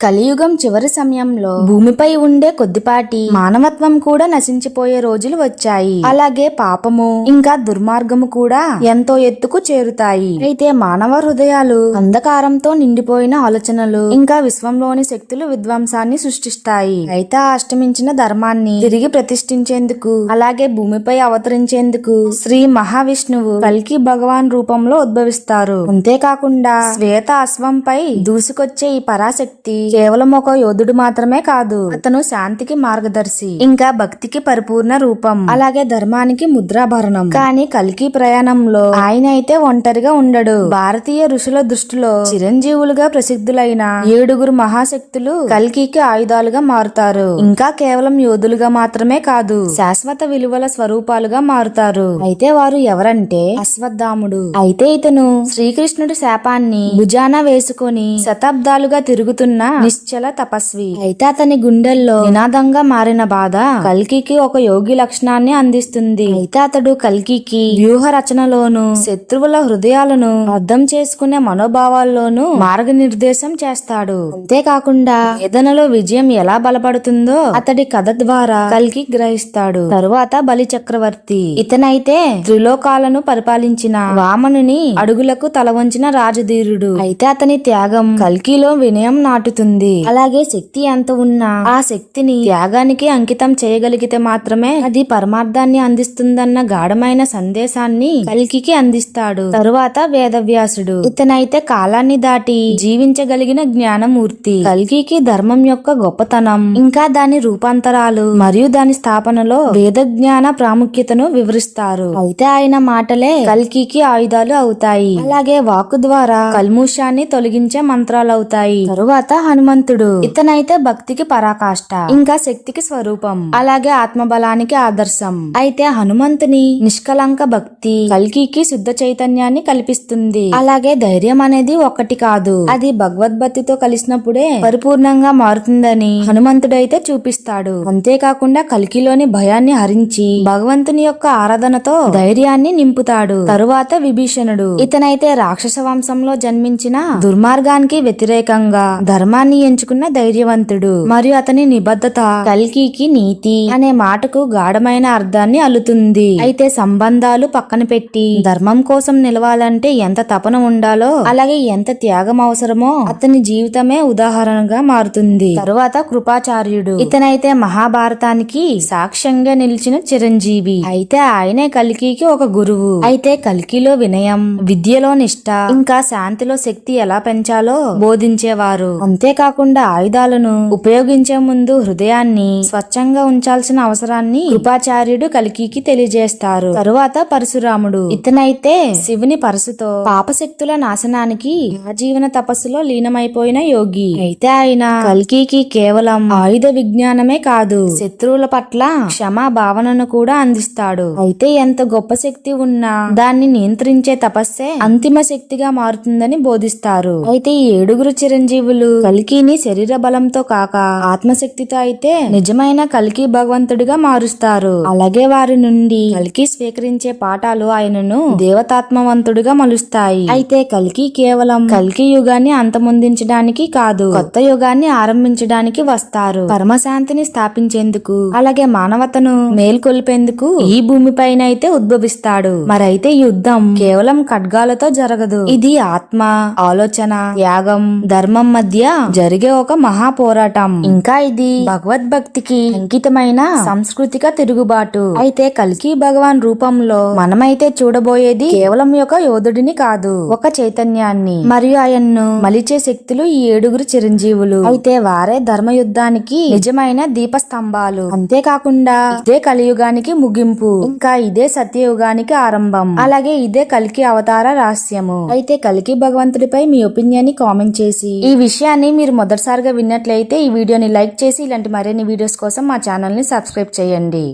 కలియుగం చివరి సమయంలో భూమిపై ఉండే కొద్దిపాటి మానవత్వం కూడా నశించిపోయే రోజులు వచ్చాయి. అలాగే పాపము ఇంకా దుర్మార్గము కూడా ఎంతో ఎత్తుకు చేరుతాయి. అయితే మానవ హృదయాలు అంధకారంతో నిండిపోయిన ఆలోచనలు ఇంకా విశ్వంలోని శక్తులు విధ్వంసాన్ని సృష్టిస్తాయి. అయితే అష్టమించిన ధర్మాన్ని తిరిగి ప్రతిష్ఠించేందుకు అలాగే భూమిపై అవతరించేందుకు శ్రీ మహావిష్ణువు కల్కి భగవాన్ రూపంలో ఉద్భవిస్తారు. అంతేకాకుండా శ్వేత అశ్వంపై దూసుకొచ్చే ఈ పరాశక్తి కేవలం ఒక యోధుడు మాత్రమే కాదు అతను శాంతికి మార్గదర్శి ఇంకా భక్తికి పరిపూర్ణ రూపం అలాగే ధర్మానికి ముద్రాభరణం. కానీ కల్కి ప్రయాణంలో ఆయన అయితే ఒంటరిగా ఉండడు. భారతీయ ఋషుల దృష్టిలో చిరంజీవులుగా ప్రసిద్ధులైన ఏడుగురు మహాశక్తులు కల్కికి ఆయుధాలుగా మారుతారు. ఇంకా కేవలం యోధులుగా మాత్రమే కాదు శాశ్వత విలువల స్వరూపాలుగా మారుతారు. అయితే వారు ఎవరంటే అశ్వత్థాముడు. అయితే ఇతను శ్రీకృష్ణుడి శాపాన్ని భుజాన వేసుకొని శతాబ్దాలుగా తిరుగుతున్న నిశ్చల తపస్వి. అయితే అతని గుండెల్లో నినాదంగా మారిన బాధ కల్కికి ఒక యోగి లక్షణాన్ని అందిస్తుంది. అయితే అతడు కల్కికి వ్యూహ రచనలోను శత్రువుల హృదయాలను అర్థం చేసుకునే మనోభావాల్లోనూ మార్గనిర్దేశం చేస్తాడు. అంతేకాకుండా వేదనలో విజయం ఎలా బలపడుతుందో అతడి కథ ద్వారా కల్కి గ్రహిస్తాడు. తరువాత బలి చక్రవర్తి ఇతనైతే త్రిలోకాలను పరిపాలించిన వామనుని అడుగులకు తల వంచిన రాజధీరుడు. అయితే అతని త్యాగం కల్కిలో వినయం నాటుతుంది. అలాగే శక్తి ఎంత ఉన్నా ఆ శక్తిని త్యాగానికి అంకితం చేయగలిగితే మాత్రమే అది పరమార్థాన్ని అందిస్తుందన్న గాఢమైన సందేశాన్ని కల్కికి అందిస్తాడు. తరువాత వేదవ్యాసుడు ఇతనైతే కాలాన్ని దాటి జీవించగలిగిన జ్ఞానమూర్తి. కల్కికి ధర్మం యొక్క గొప్పతనం ఇంకా దాని రూపాంతరాలు మరియు దాని స్థాపనలో వేద జ్ఞాన ప్రాముఖ్యతను వివరిస్తారు. అయితే ఆయన మాటలే కల్కికి ఆయుధాలు అవుతాయి. అలాగే వాక్కు ద్వారా కల్ముషాన్ని తొలగించే మంత్రాలు అవుతాయి తరువాత హనుమంతుడు. ఇతనైతే భక్తికి పరాకాష్ట ఇంకా శక్తికి స్వరూపం అలాగే ఆత్మబలానికి ఆదర్శం. అయితే హనుమంతుని నిష్కలంక భక్తి కల్కికి శుద్ధ చైతన్యాన్ని కల్పిస్తుంది. అలాగే ధైర్యం అనేది ఒకటి కాదు. అది భగవద్భక్తితో కలిసినప్పుడే పరిపూర్ణంగా మారుతుందని హనుమంతుడైతే చూపిస్తాడు. అంతేకాకుండా కల్కిలోని భయాన్ని హరించి భగవంతుని యొక్క ఆరాధనతో ధైర్యాన్ని నింపుతాడు. తరువాత విభీషణుడు. ఇతనైతే రాక్షస వంశంలో జన్మించిన దుర్మార్గానికి వ్యతిరేకంగా ధర్మాన్ని ఎంచుకున్న ధైర్యవంతుడు. మరియు అతని నిబద్ధత కల్కికి నీతి అనే మాటకు గాఢమైన అర్థాన్ని అల్లుతుంది. అయితే సంబంధాలు పక్కన పెట్టి ధర్మం కోసం నిలవాలంటే ఎంత తపన ఉండాలో అలాగే ఎంత త్యాగం అవసరమో అతని జీవితమే ఉదాహరణగా మారుతుంది. తరువాత కృపాచార్యుడు. ఇతనైతే మహాభారతానికి సాక్ష్యంగా నిలిచిన చిరంజీవి. అయితే ఆయనే కల్కికి ఒక గురువు. అయితే కల్కిలో వినయం విద్యలో నిష్ట ఇంకా శాంతిలో శక్తి ఎలా పెంచాలో బోధించేవారు. అంతే అంతేకాకుండా ఆయుధాలను ఉపయోగించే ముందు హృదయాన్ని స్వచ్ఛంగా ఉంచాల్సిన అవసరాన్ని కృపాచార్యుడు కలికికి తెలియజేస్తారు. తరువాత పరశురాముడు ఇతనైతే శివుని పరసుతో పాపశక్తుల నాశనానికి ఆజీవన తపస్సులో లీనమైపోయిన యోగి. అయితే ఆయన కల్కికి కేవలం ఆయుధ విజ్ఞానమే కాదు శత్రువుల పట్ల క్షమా భావనను కూడా అందిస్తాడు. అయితే ఎంత గొప్ప శక్తి ఉన్నా దాన్ని నియంత్రించే తపస్సే అంతిమ శక్తిగా మారుతుందని బోధిస్తారు. అయితే ఈ ఏడుగురు చిరంజీవులు కల్కిని శరీర బలంతో కాక ఆత్మశక్తితో అయితే నిజమైన కల్కి భగవంతుడిగా మారుస్తారు. అలాగే వారి నుండి కల్కి స్వీకరించే పాఠాలు ఆయనను దేవతాత్మవంతుడిగా మలుస్తాయి. అయితే కల్కి కేవలం కల్కి యుగాన్ని అంతమొందించడానికి కాదు కొత్త యుగాన్ని ఆరంభించడానికి వస్తారు. పరమశాంతిని స్థాపించేందుకు అలాగే మానవతను మేల్కొల్పేందుకు ఈ భూమిపైన అయితే ఉద్భవిస్తాడు. మరైతే యుద్ధం కేవలం ఖడ్గాలతో జరగదు. ఇది ఆత్మ ఆలోచన త్యాగం ధర్మం మధ్య జరిగే ఒక మహా పోరాటం ఇంకా ఇది భగవద్భక్తికి అంకితమైన సాంస్కృతిక తిరుగుబాటు. అయితే కల్కి భగవాన్ రూపంలో మనమైతే చూడబోయేది కేవలం ఒక యోధుడిని కాదు ఒక చైతన్యాన్ని. మరియు ఆయన్ను మలిచే శక్తులు ఈ ఏడుగురు చిరంజీవులు. అయితే వారే ధర్మ యుద్ధానికి నిజమైన దీపస్తంభాలు. అంతేకాకుండా ఇదే కలియుగానికి ముగింపు. ఇంకా ఇదే సత్యయుగానికి ఆరంభం. అలాగే ఇదే కలికి అవతార రహస్యము. అయితే కలికి భగవంతుడిపై మీ ఒపీనియన్ని కామెంట్ చేసి ఈ విషయాన్ని మీరు మొదటిసారిగా విన్నట్లయితే ఈ వీడియోని లైక్ చేసి ఇలాంటి మరిన్ని వీడియోస్ కోసం మా ఛానల్ని సబ్స్క్రైబ్ చేయండి.